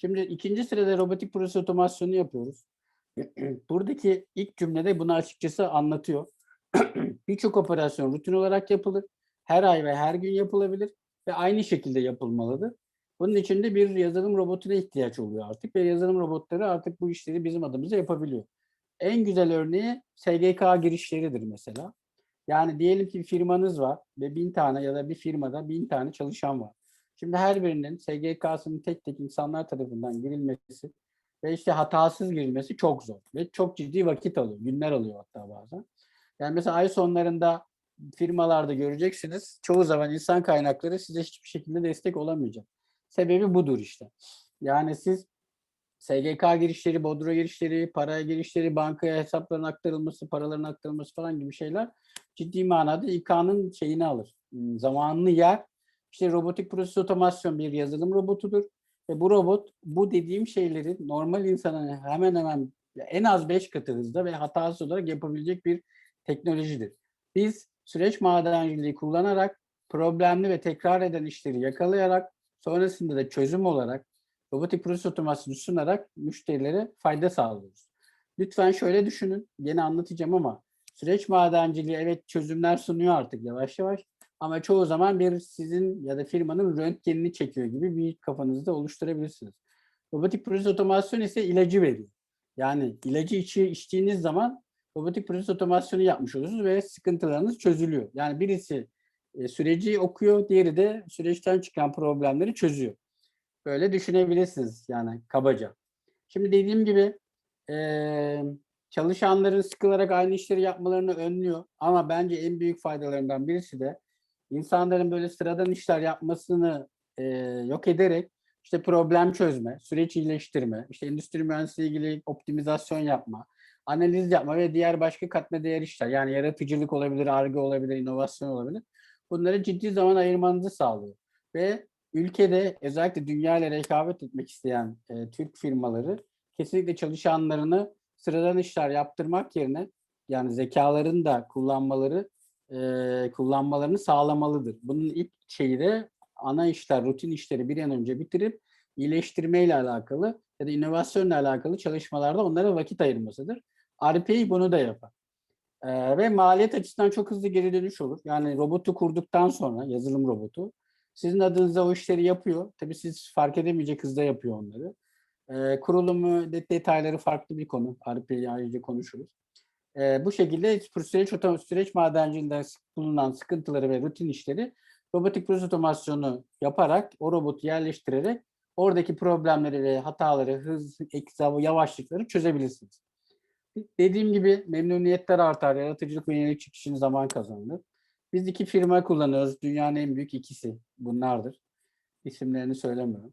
Şimdi ikinci sırada robotik proses otomasyonu yapıyoruz. Buradaki ilk cümlede bunu açıkçası anlatıyor. Birçok operasyon rutin olarak yapılır. Her ay ve her gün yapılabilir ve aynı şekilde yapılmalıdır. Bunun için de bir yazılım robotuna ihtiyaç oluyor artık ve yazılım robotları artık bu işleri bizim adımıza yapabiliyor. En güzel örneği SGK girişleridir mesela. Yani diyelim ki bir firmanız var ve bin tane ya da bir firmada bin tane çalışan var. Şimdi her birinin SGK'sının tek tek insanlar tarafından girilmesi ve işte hatasız girilmesi çok zor ve çok ciddi vakit alıyor. Günler alıyor hatta bazen. Yani mesela ay sonlarında firmalarda göreceksiniz çoğu zaman insan kaynakları size hiçbir şekilde destek olamayacak. Sebebi budur işte. Yani siz SGK girişleri, bodro girişleri, para girişleri, bankaya hesapların aktarılması, paraların aktarılması falan gibi şeyler ciddi manada İK'nın şeyini alır. ım, Zamanını yer. İşte robotik proses otomasyon bir yazılım robotudur. Ve bu robot bu dediğim şeyleri normal insanın hemen hemen en az 5 katı hızda ve hatasız olarak yapabilecek bir teknolojidir. Biz süreç madenciliği kullanarak problemli ve tekrar eden işleri yakalayarak sonrasında da çözüm olarak robotik proses otomasyonu sunarak müşterilere fayda sağlıyoruz. Lütfen şöyle düşünün, gene anlatacağım ama süreç madenciliği evet çözümler sunuyor artık yavaş yavaş ama çoğu zaman bir sizin ya da firmanın röntgenini çekiyor gibi bir kafanızda oluşturabilirsiniz. Robotik proses otomasyon ise ilacı veriyor. Yani ilacı içi içtiğiniz zaman robotik proses otomasyonu yapmış oluyorsunuz ve sıkıntılarınız çözülüyor. Yani birisi e, süreci okuyor, diğeri de süreçten çıkan problemleri çözüyor. Böyle düşünebilirsiniz yani kabaca. Şimdi dediğim gibi eee, çalışanların sıkılarak aynı işleri yapmalarını önlüyor. Ama bence en büyük faydalarından birisi de insanların böyle sıradan işler yapmasını eee, yok ederek işte problem çözme, süreç iyileştirme, işte endüstri mühendisliği ilgili optimizasyon yapma, analiz yapma ve diğer başka katma değer işler. Yani yaratıcılık olabilir, arge olabilir, inovasyon olabilir. Bunları ciddi zaman ayırmanızı sağlıyor. Ve ülkede özellikle dünya ile rekabet etmek isteyen e, Türk firmaları kesinlikle çalışanlarını sıradan işler yaptırmak yerine yani zekalarını da kullanmaları e, kullanmalarını sağlamalıdır. Bunun ilk şeyi de ana işler, rutin işleri bir an önce bitirip iyileştirmeyle alakalı ya da inovasyonla alakalı çalışmalarda onlara vakit ayırmasıdır. RPA bunu da yapar. Ee, ve maliyet açısından çok hızlı geri dönüş olur. Yani robotu kurduktan sonra, yazılım robotu, sizin adınıza o işleri yapıyor. Tabii siz fark edemeyecek hızda yapıyor onları. Ee, kurulumu, de- detayları farklı bir konu. RPA'yı ayrıca konuşuruz. Ee, bu şekilde süreç, süreç madenciliğinde bulunan sıkıntıları ve rutin işleri robotik proses otomasyonu yaparak, o robotu yerleştirerek oradaki problemleri ve hataları, hız, ek- yavaşlıkları çözebilirsiniz. Dediğim gibi memnuniyetler artar, yaratıcılık ve yenilikçi kişinin zaman kazanır. Biz iki firma kullanıyoruz. Dünyanın en büyük ikisi bunlardır. İsimlerini söylemiyorum.